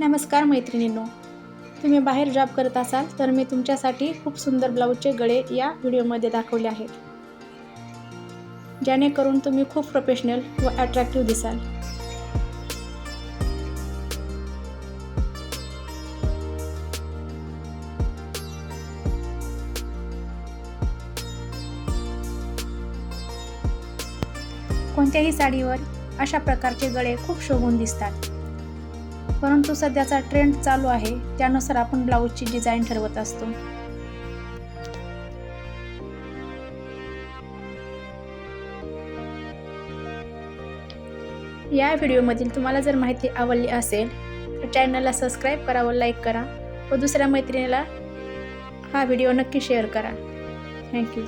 नमस्कार मैत्रिणींनो. तुम्ही बाहेर जॉब करत असाल तर मी तुमच्यासाठी खूप सुंदर ब्लाऊजचे गळे या व्हिडिओमध्ये दाखवले आहेत. जेणेकरून तुम्ही खूप प्रोफेशनल व अट्रॅक्टिव्ह दिसाल. कोणत्याही साडीवर अशा प्रकारचे गळे खूप शोभून दिसतात. परंतु सध्याचा ट्रेंड चालू आहे. त्यानुसार आपण ब्लाऊजची डिझाईन ठरवत असतो. या व्हिडिओमधील तुम्हाला जर माहिती आवडली असेल तर चॅनलला सबस्क्राईब करा व लाईक करा. व दुसऱ्या मैत्रिणीला हा व्हिडिओ नक्की शेअर करा. थँक्यू